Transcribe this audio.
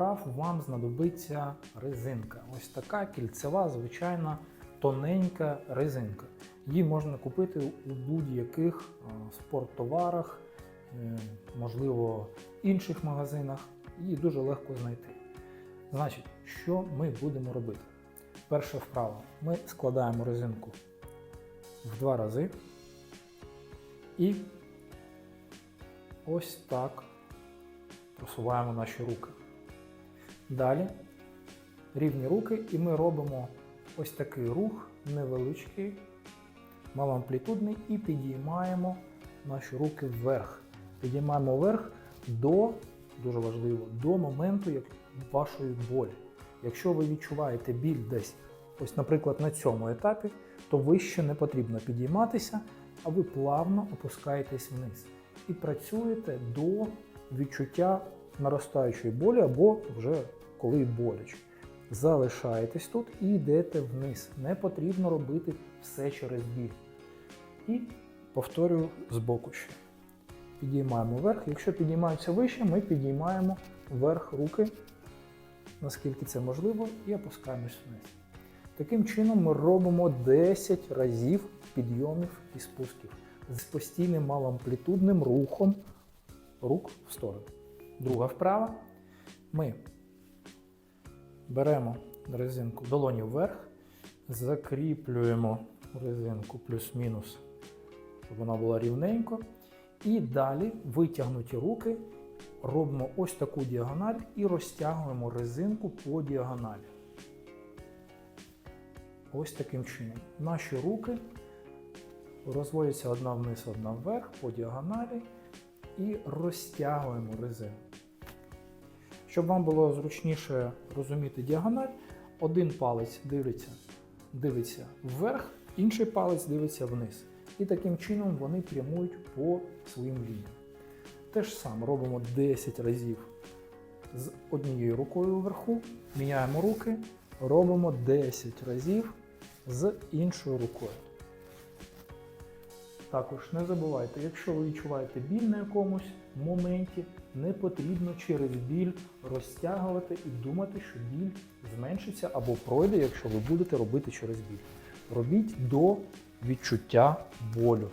вправ вам знадобиться резинка. Ось така кільцева, звичайна тоненька резинка. Її можна купити у будь-яких е, спорттоварах, е, можливо, інших магазинах. Її дуже легко знайти. Значить, що ми будемо робити? Перша вправа. Ми складаємо резинку в два рази і ось так просуваємо наші руки. Далі рівні руки, і ми робимо ось такий рух невеличкий, малоамплітудний, і підіймаємо наші руки вверх. Підіймаємо вверх до, дуже важливо, до моменту як вашої болі. Якщо ви відчуваєте біль десь, ось, наприклад, на цьому етапі, то вище не потрібно підійматися, а ви плавно опускаєтесь вниз і працюєте до відчуття наростаючої болі або вже коли боляче. Залишаєтесь тут і йдете вниз. Не потрібно робити все через біль. І повторюю збоку ще. Підіймаємо вверх. Якщо підіймаються вище, ми підіймаємо вверх руки, наскільки це можливо, і опускаємось вниз. Таким чином ми робимо 10 разів підйомів і спусків з постійним малоамплітудним рухом рук в сторону. Друга вправа. Ми беремо резинку долоні вверх, закріплюємо резинку плюс-мінус, щоб вона була рівненько. І далі витягнуті руки, робимо ось таку діагональ і розтягуємо резинку по діагоналі. Ось таким чином. Наші руки розводяться одна вниз, одна вверх по діагоналі і розтягуємо резину. Щоб вам було зручніше розуміти діагональ, один палець дивиться, дивиться вверх, інший палець дивиться вниз. І таким чином вони прямують по своїм лініям. Те ж саме робимо 10 разів з однією рукою вверху, міняємо руки, робимо 10 разів з іншою рукою. Також не забувайте, якщо ви відчуваєте біль на якомусь моменті, не потрібно через біль розтягувати і думати, що біль зменшиться або пройде, якщо ви будете робити через біль. Робіть до відчуття болю.